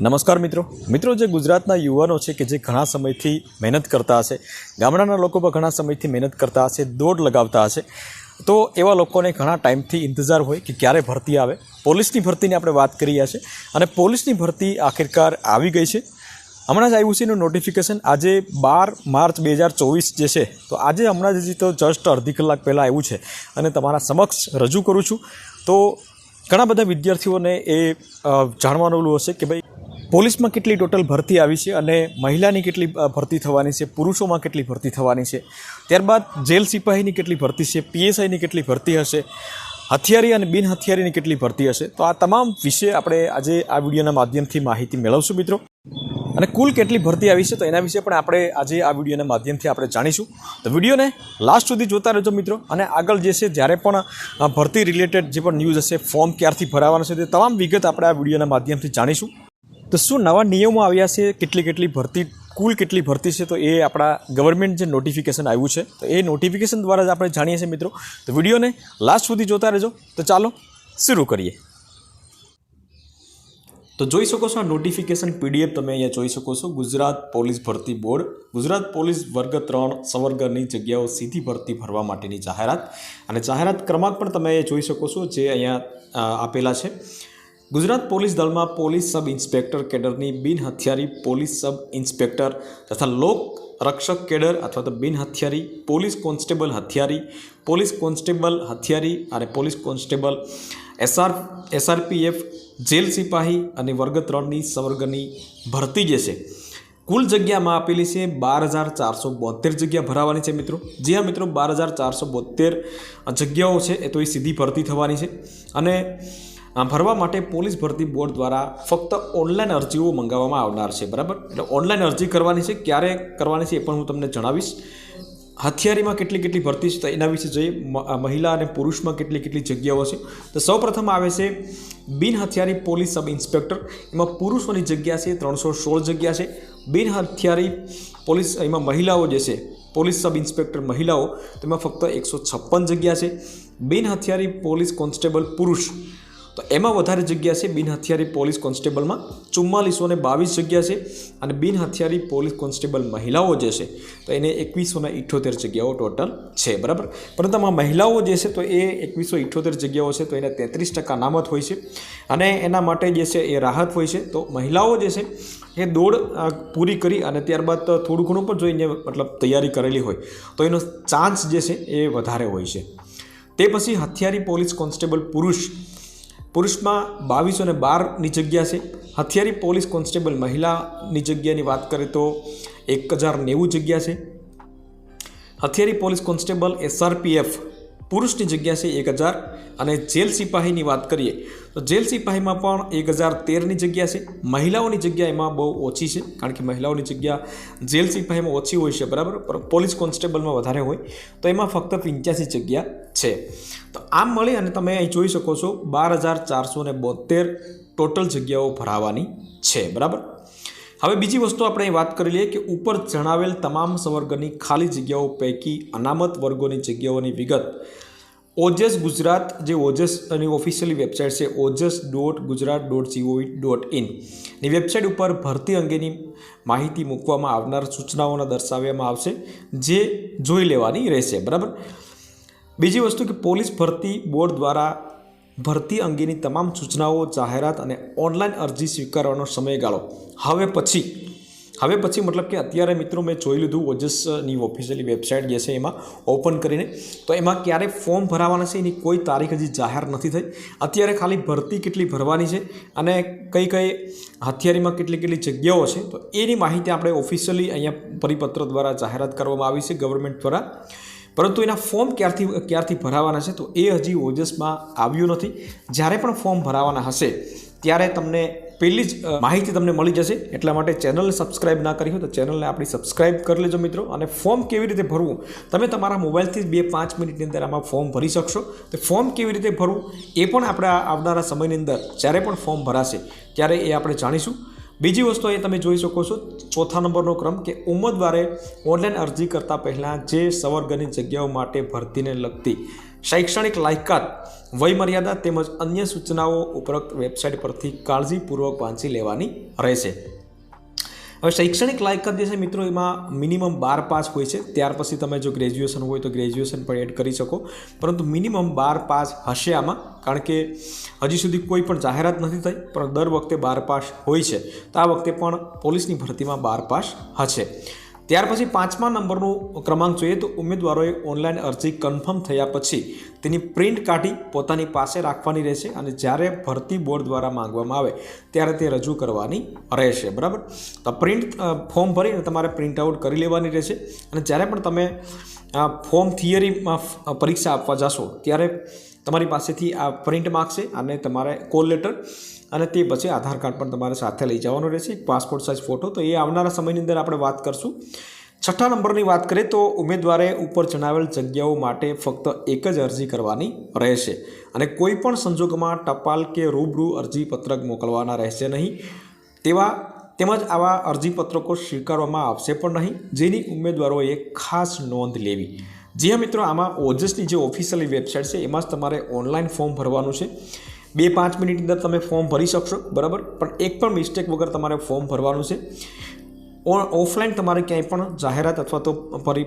નમસ્કાર મિત્રો. મિત્રો, જે ગુજરાતના યુવાનો છે કે જે ઘણા સમયથી મહેનત કરતા હશે, ગામડાના લોકો પણ ઘણા સમયથી મહેનત કરતા હશે, દોડ લગાવતા હશે, તો એવા લોકોને ઘણા ટાઈમથી ઇંતજાર હોય કે ક્યારે ભરતી આવે. પોલીસની ભરતીની આપણે વાત કરી છે અને પોલીસની ભરતી આખિરકાર આવી ગઈ છે. હમણાં જ આવ્યું છે એનું નોટિફિકેશન આજે બાર માર્ચ બે હજાર ચોવીસ જે છે, તો આજે હમણાં જ તો જસ્ટ અડધી કલાક પહેલાં આવ્યું છે અને તમારા સમક્ષ રજૂ કરું છું. તો ઘણા બધા વિદ્યાર્થીઓને એ જાણવાનું હશે કે ભાઈ પોલીસમાં કેટલી ટોટલ ભરતી આવી છે અને મહિલાની કેટલી ભરતી થવાની છે, પુરુષોમાં કેટલી ભરતી થવાની છે, ત્યારબાદ જેલ સિપાહીની કેટલી ભરતી છે, પીએસઆઈની કેટલી ભરતી હશે, હથિયારી અને બિન હથિયારીની કેટલી ભરતી હશે, તો આ તમામ વિશે આપણે આજે આ વિડીયોના માધ્યમથી માહિતી મેળવશું મિત્રો. અને કુલ કેટલી ભરતી આવી છે, તો એના વિશે પણ આપણે આજે આ વિડીયોના માધ્યમથી આપણે જાણીશું. તો વિડીયોને લાસ્ટ સુધી જોતા રહેજો મિત્રો, અને આગળ જે છે, જ્યારે પણ ભરતી રિલેટેડ જે પણ ન્યૂઝ હશે ફોર્મ ક્યારથી ભરાવાનું છે, તે તમામ વિગત આપણે આ વિડીયોના માધ્યમથી જાણીશું. તો શું નવા નિયમો આવ્યા છે? કેટલી કેટલી ભરતી, કુલ કેટલી ભરતી છે? તો એ આપણા ગવર્મેન્ટ જે નોટિફિકેશન આવ્યું છે, તો એ નોટિફિકેશન દ્વારા જ આપણે જાણીએ છીએ મિત્રો. તો વિડીયોને લાસ્ટ સુધી જોતા રહેજો. તો ચાલો શરૂ કરીએ. તો જોઈ શકો છો આ નોટિફિકેશન પીડીએફ તમે અહીંયા જોઈ શકો છો. ગુજરાત પોલીસ ભરતી બોર્ડ. ગુજરાત પોલીસ વર્ગ ત્રણ સંવર્ગની જગ્યાઓ સીધી ભરતી ભરવા માટેની જાહેરાત. અને જાહેરાત ક્રમાંક પણ તમે અહીંયા જોઈ શકો છો, જે અહીંયા આપેલા છે. ગુજરાત પોલીસ દળમાં પોલીસ સબ ઇન્સ્પેક્ટર કેડરની બિન હથિયારી પોલીસ સબ ઇન્સ્પેક્ટર તથા લોક રક્ષક કેડર અથવા તો બિન હથિયારી, પોલીસ કોન્સ્ટેબલ હથિયારી, પોલીસ કોન્સ્ટેબલ હથિયારી અને police constable SR, SRPF, jail સિપાહી અને વર્ગ ત્રણની સવર્ગની ભરતી જે છે, કુલ જગ્યામાં આપેલી છે બાર હજાર ચારસો બોતેર જગ્યા ભરાવાની છે મિત્રો. જે હા મિત્રો, બાર હજાર ચારસો બોતેર જગ્યાઓ છે, એ તો એ સીધી ભરતી થવાની છે. અને આ ભરવા માટે પોલીસ ભરતી બોર્ડ દ્વારા ફક્ત ઓનલાઈન અરજીઓ મંગાવવામાં આવનાર છે, બરાબર? એટલે ઓનલાઈન અરજી કરવાની છે, ક્યારે કરવાની છે એ પણ હું તમને જણાવીશ. હથિયારીમાં કેટલી કેટલી ભરતી છે તો એના વિશે જઈએ. મહિલા અને પુરુષમાં કેટલી કેટલી જગ્યાઓ છે. તો સૌપ્રથમ આવે છે બિન હથિયારી પોલીસ સબ ઇન્સ્પેક્ટર. એમાં પુરુષોની જગ્યા છે, ત્રણસો સોળ જગ્યા છે. બિન હથિયારી પોલીસ, એમાં મહિલાઓ જે છે, પોલીસ સબ ઇન્સ્પેક્ટર મહિલાઓ, તેમાં ફક્ત એકસો છપ્પન જગ્યા છે. બિન હથિયારી પોલીસ કોન્સ્ટેબલ પુરુષ. તો એમાં વધારે જગ્યા છે બિન હથિયારી પોલીસ કોન્સ્ટેબલમાં, ચુમ્માલીસો ને બાવીસ જગ્યા છે અને બિન હથિયારી પોલીસ કોન્સ્ટેબલ મહિલાઓ જે છે, તો એને એકવીસો ને ઇઠ્ઠોતેર જગ્યાઓ ટોટલ છે, બરાબર? પરંતુ આમાં મહિલાઓ જે છે, તો એ એકવીસો ઇઠ્યોતેર જગ્યાઓ છે, તો એને તેત્રીસ ટકા અનામત હોય છે અને એના માટે જે છે, એ રાહત હોય છે. તો મહિલાઓ જે છે, એ દોડ પૂરી કરી અને ત્યારબાદ થોડું ઘણું પણ જોઈને મતલબ તૈયારી કરેલી હોય. તો એનો ચાન્સ જે છે, એ વધારે હોય છે. તે પછી હથિયારી પોલીસ કોન્સ્ટેબલ પુરુષ પુરુષમાં બાવીસો ને બારની જગ્યા છે. હથિયારી પોલીસ કોન્સ્ટેબલ મહિલાની જગ્યાની વાત કરીએ તો એક હજાર નેવું જગ્યા છે. હથિયારી પોલીસ કોન્સ્ટેબલ એસઆરપીએફ પુરુષની જગ્યા છે એક હજાર અને જેલ સિપાહીની વાત કરીએ તો જેલ સિપાહીમાં પણ એક હજાર તેરની જગ્યા છે. મહિલાઓની જગ્યા એમાં બહુ ઓછી છે કારણ કે મહિલાઓની જગ્યા જેલ સિપાહીમાં ઓછી હોય છે, બરાબર? પોલીસ કોન્સ્ટેબલમાં વધારે હોય. તો એમાં ફક્ત પંચ્યાસી જગ્યા છે. તો આમ મળી અને તમે અહીં જોઈ શકો છો બાર હજાર ચારસો ને બોતેર ટોટલ જગ્યાઓ ભરાવાની છે. બરાબર? હવે બીજી વસ્તુ આપણે અહીં વાત કરી લઈએ કે ઉપર જણાવેલ તમામ સંવર્ગની ખાલી જગ્યાઓ પૈકી અનામત વર્ગોની જગ્યાઓની વિગત. ઓજસ ગુજરાત જે ઓજસની ઓફિશિયલી વેબસાઇટ છે, Ojas dot Gujarat dot GOV dot in. ની વેબસાઇટ ઉપર ભરતી અંગેની માહિતી મૂકવામાં આવનાર સૂચનાઓના દર્શાવવામાં આવશે, જે જોઈ લેવાની રહેશે. બરાબર? બીજી વસ્તુ કે પોલીસ ભરતી બોર્ડ દ્વારા ભરતી અંગેની તમામ સૂચનાઓ, જાહેરાત અને ઓનલાઈન અરજી સ્વીકારવાનો સમયગાળો. હવે પછી હવે પછી મતલબ કે અત્યારે મિત્રો મેં જોઈ લીધું ઓજસની ઓફિશિયલી વેબસાઇટ જે છે એમાં ઓપન કરીને, તો એમાં ક્યારે ફોર્મ ભરાવાના છે એની કોઈ તારીખ હજી જાહેર નથી થઈ. અત્યારે ખાલી ભરતી કેટલી ભરવાની છે અને કઈ કઈ હથિયારીમાં કેટલી કેટલી જગ્યાઓ છે, તો એની માહિતી આપણે ઓફિશિયલી અહીંયા પરિપત્ર દ્વારા જાહેરાત કરવામાં આવી છે ગવર્મેન્ટ દ્વારા. પરંતુ એના ફોર્મ ક્યારથી ક્યારથી ભરાવાના છે તો એ હજી ઓજસમાં આવ્યું નથી. જ્યારે પણ ફોર્મ ભરાવાના હશે, ત્યારે તમને પહેલી જ માહિતી તમને મળી જશે. એટલા માટે ચેનલને સબસ્ક્રાઇબ ના કરી હોય તો ચેનલને આપણી સબસ્ક્રાઇબ કરી લેજો મિત્રો. અને ફોર્મ કેવી રીતે ભરવું? તમે તમારા મોબાઈલથી બે, પાંચ મિનિટની અંદર આમાં ફોર્મ ભરી શકશો. તો ફોર્મ કેવી રીતે ભરવું? એ પણ આપણે આવનારા સમયની અંદર, જ્યારે પણ ફોર્મ ભરાશે, ત્યારે એ આપણે જાણીશું. બીજી વસ્તુ એ તમે જોઈ શકો છો, ચોથા નંબરનો ક્રમ કે ઉમેદવારે ઓનલાઈન અરજી કરતાં પહેલાં જે સંવર્ગની જગ્યાઓ માટે ભરતીને લગતી શૈક્ષણિક લાયકાત, વયમર્યાદા તેમજ અન્ય સૂચનાઓ ઉપરોક્ત વેબસાઇટ પરથી કાળજીપૂર્વક વાંચી લેવાની રહેશે. હવે શૈક્ષણિક લાયકાત જે છે મિત્રો, એમાં મિનિમમ બાર પાસ હોય છે. ત્યાર પછી તમે જો ગ્રેજ્યુએશન હોય તો ગ્રેજ્યુએશન પણ એડ કરી શકો. પરંતુ મિનિમમ બાર પાસ હશે આમાં, કારણ કે હજી સુધી કોઈ પણ જાહેરાત નથી થઈ, પણ દર વખતે બાર પાસ હોય છે. તો આ વખતે પણ પોલીસની ભરતીમાં બાર પાસ હશે. ત્યાર પછી પાંચમા નંબરનું ક્રમાંક જોઈએ તો ઉમેદવારોએ ઓનલાઈન અરજી કન્ફર્મ થયા પછી તેની પ્રિન્ટ કાઢી પોતાની પાસે રાખવાની રહેશે અને જ્યારે ભરતી બોર્ડ દ્વારા માંગવામાં આવે ત્યારે તે રજૂ કરવાની રહેશે, બરાબર? તો પ્રિન્ટ ફોર્મ ભરીને તમારે પ્રિન્ટ આઉટ કરી લેવાની રહેશે અને જ્યારે પણ તમે ફોર્મ થિયરીમાં પરીક્ષા આપવા જશો ત્યારે તમારી પાસેથી આ પ્રિન્ટ માગશે અને તમારે કોલ લેટર અને તે પછી આધાર કાર્ડ પણ તમારે સાથે લઈ જવાનું રહેશે. પાસપોર્ટ સાઇઝ ફોટો તો એ આવનારા સમયની અંદર આપણે વાત કરશું. છઠ્ઠા નંબરની વાત કરીએ તો ઉમેદવારે ઉપર જણાવેલ જગ્યાઓ માટે ફક્ત એક જ અરજી કરવાની રહેશે અને કોઈ પણ સંજોગોમાં ટપાલ કે રૂબરૂ અરજીપત્રક મોકલવાના રહેશે નહીં. તેવા તેમજ આવા અરજીપત્રકો સ્વીકારવામાં આવશે પણ નહીં. જેની ઉમેદવારોએ ખાસ નોંધ લેવી. જી હા મિત્રો, આમાં ઓજસની જે ઓફિશિયલી વેબસાઇટ છે, એમાં જ તમારે ઓનલાઈન ફોર્મ ભરવાનું છે. બે પાંચ મિનિટની અંદર તમે ફોર્મ ભરી શકશો, બરાબર? પણ એક પણ મિસ્ટેક વગર તમારે ફોર્મ ભરવાનું છે. ઓફલાઈન તમારે ક્યાંય પણ જાહેરાત અથવા તો પરી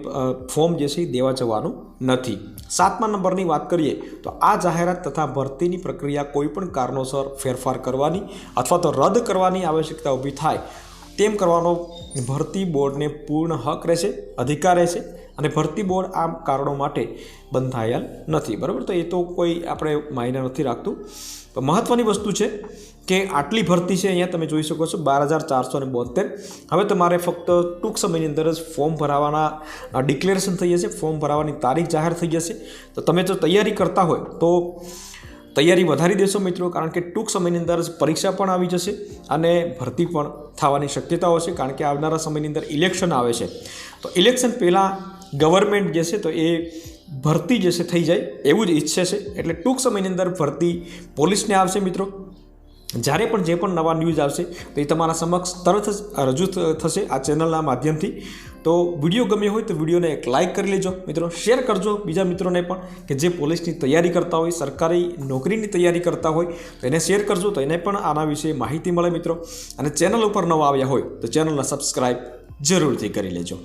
ફોર્મ જે છે દેવા જવાનું નથી. સાતમા નંબરની વાત કરીએ, તો આ જાહેરાત તથા ભરતીની પ્રક્રિયા કોઈપણ કારણોસર ફેરફાર કરવાની અથવા તો રદ કરવાની આવશ્યકતા ઊભી થાય, તેમ કરવાનો ભરતી બોર્ડને પૂર્ણ હક રહેશે, અધિકાર રહેશે. અને ભરતી બોર્ડ આ કારણો માટે બંધાયેલ નથી. બરાબર? તો એ તો કોઈ આપણે માયને નથી રાખતું. મહત્ત્વની વસ્તુ છે કે આટલી ભરતી છે અહીંયા તમે જોઈ શકો છો બાર હજાર ચારસો ને બોતેર હવે તમારે ફક્ત ટૂંક સમયની અંદર જ ફોર્મ ભરાવાના ડિક્લેરેશન થઈ જશે, ફોર્મ ભરાવાની તારીખ જાહેર થઈ જશે. તો તમે જો તૈયારી કરતા હોય તો તૈયારી વધારી દેશો મિત્રો, કારણ કે ટૂંક સમયની અંદર જ પરીક્ષા પણ આવી જશે અને ભરતી પણ થવાની શક્યતાઓ છે, કારણ કે આવનારા સમયની અંદર ઇલેક્શન આવે છે. તો ઇલેક્શન પહેલાં ગવર્મેન્ટ જે છે તો એ ભરતી જે છે થઈ જાય, એવું જ ઈચ્છે છે. એટલે ટૂંક સમયની અંદર ભરતી પોલીસને આવશે મિત્રો. જ્યારે પણ જે પણ નવા ન્યૂઝ આવશે, તો એ તમારા સમક્ષ તરત જ રજૂ થશે આ ચેનલના માધ્યમથી. તો વીડિયો ગમ્યો હોય તો વિડીયોને એક લાઇક કરી લેજો. મિત્રો, શેર કરજો બીજા મિત્રોને પણ કે જે પોલીસની તૈયારી કરતા હોય, સરકારી નોકરીની તૈયારી કરતા હોય, તો એને શેર કરજો, તો એને પણ આના વિશે માહિતી મળે મિત્રો. અને ચેનલ ઉપર નવા આવ્યા હોય, તો ચેનલને સબસ્ક્રાઈબ જરૂરથી કરી લેજો.